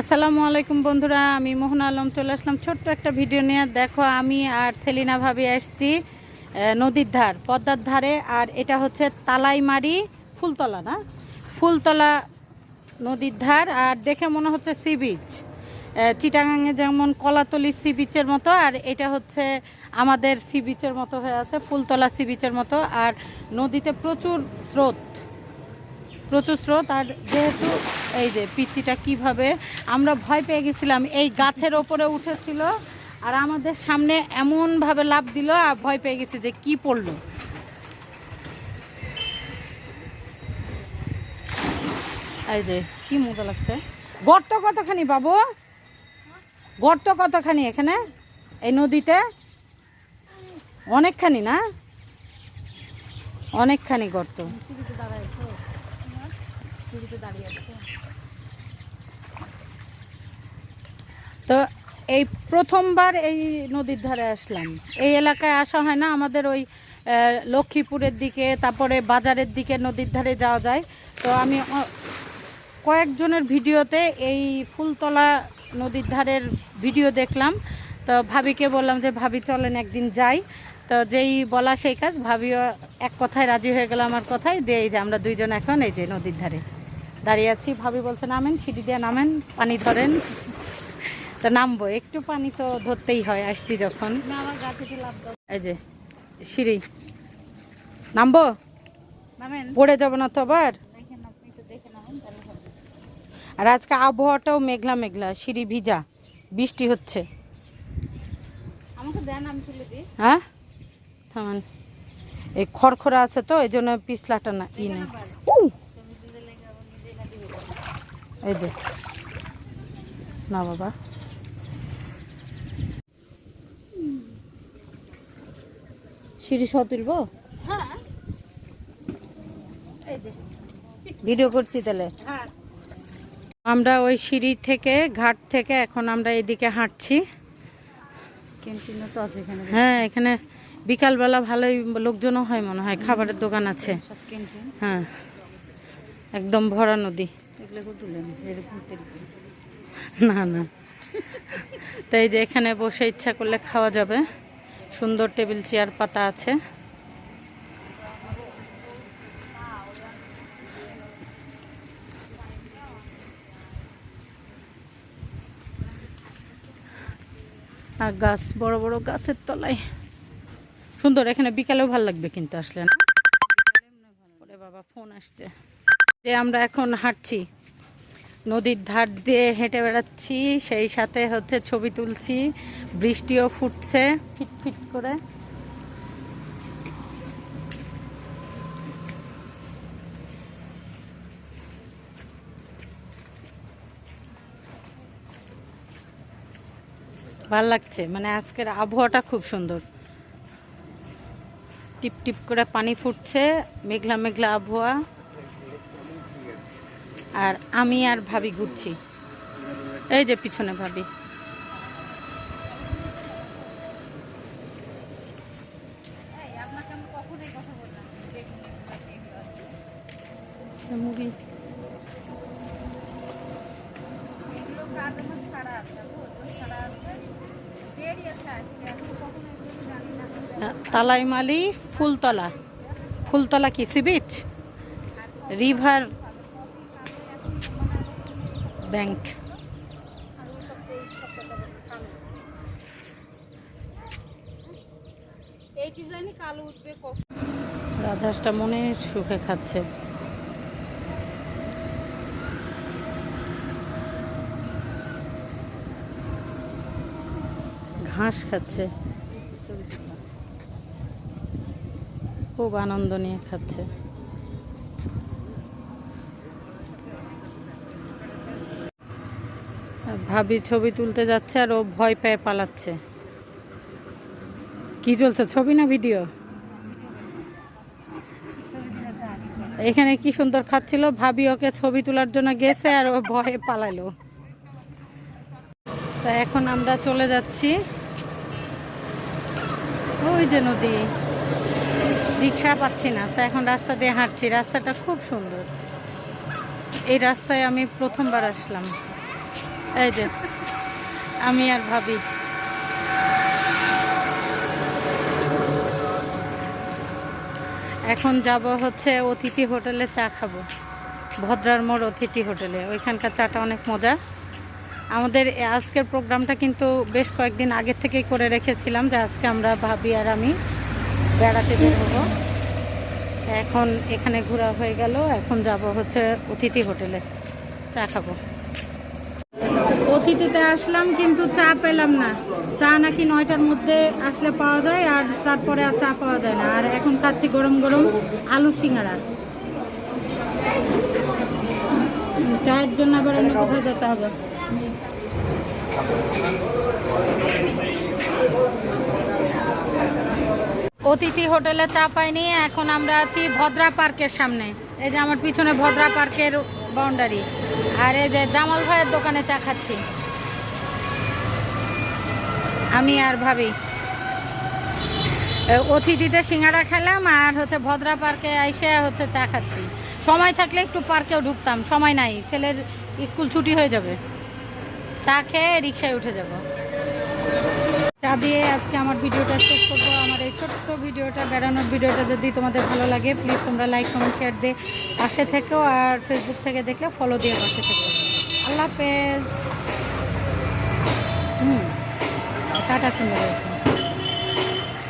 আসসালামু আলাইকুম বন্ধুরা, আমি মোহন আলম চলে আসলাম ছোট্ট একটা ভিডিও নিয়ে। দেখো, আমি আর সেলিনা ভাবি আসছি নদীর ধার, পদ্মার ধারে, আর এটা হচ্ছে তালাইমারি ফুলতলা না? ফুলতলা নদীর ধার, আর দেখে মনে হচ্ছে সি বিচ। চিটাগাঙে যেমন কলাতলি সি বিচের মতো, আর এটা হচ্ছে আমাদের সি বিচের মতো হয়ে আছে, ফুলতলা সি বিচের মতো। আর নদীতে প্রচুর স্রোত প্রচুর স্রোত, আর যেহেতু এই যে পিচিটা কীভাবে? আমরা ভয় পেয়ে গেছিলাম। এই গাছের ওপরে উঠেছিল আর আমাদের সামনে এমনভাবে লাভ দিল আর ভয় পেয়ে গেছি যে কি পড়ল। এই যে কি মজা লাগছে। গর্ত কতখানি বাবু? গর্ত কতখানি এখানে? এই নদীতে? অনেকখানি না? অনেকখানি গর্ত। তো এই প্রথমবার এই নদীর ধারে আসলাম। এই এলাকায় আসা হয় না, আমাদের ওই লক্ষ্মীপুরের দিকে, তারপরে বাজারের দিকে নদীর ধারে যাওয়া যায়। তো আমি কয়েকজনের ভিডিওতে এই ফুলতলা নদীর ধারের ভিডিও দেখলাম। তো ভাবিকে বললাম যে, ভাবি, চলেন একদিন যাই। তো যেই বলা সেই কাজ, ভাবিও এক কথায় রাজি হয়ে গেল আমার কথায়, দিয়ে এই যে আমরা দুইজন এখন এই যে নদীর ধারে দাঁড়িয়ে আছি। ভাবি বলছে, নামেন, সিঁড়ি দিয়ে নামেন, পানি ধরেন। তো নামবো একটু পানি তো ধরতেই হয় আসছি যখন। এই যে সিঁড়ি। নামবো? পড়ে যাব না তো আবার? আর আজকে আবহাওয়াটাও মেঘলা মেঘলা সিঁড়ি ভিজা বৃষ্টি হচ্ছে। হ্যাঁ? থামান। এই খড়খড়া আছে তো এই জন্য পিছলাটা না ই নেই। এই যে। না বাবা। সিঁড়ি সহ তুলবো? হ্যাঁ। ভিডিও করছি তাহলে। হ্যাঁ। আমরা ওই সিঁড়ি থেকে ঘাট থেকে এখন আমরা এদিকে হাঁটছি। ক্যান্টিনও তো আছে এখানে। হ্যাঁ এখানে বিকালবেলা ভালোই লোকজনও হয় মনে হয় খাবারের দোকান আছে। হ্যাঁ একদম ভরা নদী। না না। তাই যে এখানে বসে ইচ্ছা করলে খাওয়া যাবে। সুন্দর টেবিল চেয়ার পাতা আছে। আর গাছ, বড় বড় গাছের তলায়। সুন্দর, এখানে বিকালেও ভালো লাগবে কিন্তু আসলে না? বাবা ফোন আসছে। যে আমরা এখন হাঁটছি। নদীর ধার দিয়ে হেঁটে বেড়াচ্ছি, সেই সাথে হচ্ছে ছবি তুলছি, বৃষ্টিও ফুটছে, ফিট ফিট করে। ভালো লাগছে মানে আজকের আবহাওয়াটা খুব সুন্দর। টিপ টিপ করে পানি ফুটছে, মেঘলা মেঘলা আবহাওয়া। আর আমি আর ভাবি ঘুরছি। এই যে পিছনে ভাবি। তালাইমালি, ফুলতলা। ফুলতলা কি, সি বিচ? রিভার ব্যাংক আর ও সব এই সপ্তাহটা কালো এই ডিজাইনই কালো উঠবে কখন রাজহাঁসটা মনে সুখে খাচ্ছে। ঘাস খাচ্ছে। খুব আনন্দ নিয়ে খাচ্ছে। ভাবি ছবি তুলতে যাচ্ছে আর ও ভয় পেয়ে পালাচ্ছে। কি চলছে, ছবি না ভিডিও? এখানে কি সুন্দর খাচ্ছিল? ভাবি ওকে ছবি তোলার জন্য গেছে আর ও ভয়ে পালালো। তা এখন আমরা চলে যাচ্ছি। ওই যে নদী। রিক্সা পাচ্ছি না, তা এখন রাস্তা দিয়ে হাঁটছি। রাস্তাটা খুব সুন্দর। এই রাস্তায় আমি প্রথমবার আসলাম। এই যে, আমি আর ভাবি। এখন যাব হচ্ছে অতিথি হোটেলে চা খাব। ভদ্রার মোড় অতিথি হোটেলে। ওইখানকার চাটা অনেক মজা। আমাদের আজকের প্রোগ্রামটা কিন্তু বেশ কয়েকদিন আগে থেকেই করে রেখেছিলাম যে আজকে আমরা ভাবি আর আমি বেড়াতে বের এখন এখানে ঘোরা হয়ে গেল। এখন যাব হচ্ছে অতিথি হোটেলে। চা খাব। অতিথিতে আসলাম, কিন্তু চা পেলাম না। চা নাকি নয়টার মধ্যে আসলে পাওয়া যায় আর তারপরে আর চা পাওয়া যায় না। আর এখন খাচ্ছি গরম গরম আলু সিঙ্গারা। চায়ের জন্য আবার অন্য কোথাও যেতে হবে। অতিথি হোটেলে চা পাইনি, এখন আমরা আছি ভদ্রা পার্কের সামনে। এই যে আমার পিছনে ভদ্রা পার্কের বাউন্ডারি আর এই যে জামাল ভাইয়ের দোকানে চা খাচ্ছি। আমি আর ভাবি অতিথিতে সিঙ্গাড়া খেলাম আর হচ্ছে ভদ্রা পার্কে এসে হচ্ছে চা খাচ্ছি। সময় থাকলে একটু পার্কেও ঢুকতাম, সময় নাই, ছেলের স্কুল ছুটি হয়ে যাবে। চা খেয়ে রিক্সায় উঠে যাব। চা দিয়ে আজকে আমার ভিডিওটা শেষ করব। আমার এই ছোট্ট ভিডিওটা, বেড়ানোর ভিডিওটা যদি তোমাদের ভালো লাগে প্লিজ তোমরা লাইক কমেন্ট শেয়ার দিয়ে পাশে থেকেও আর ফেসবুক থেকে দেখলে ফলো দিয়ে পাশে থেকে আল্লাহ হাফেজ। হুম, টাটা সুন্দর হয়েছে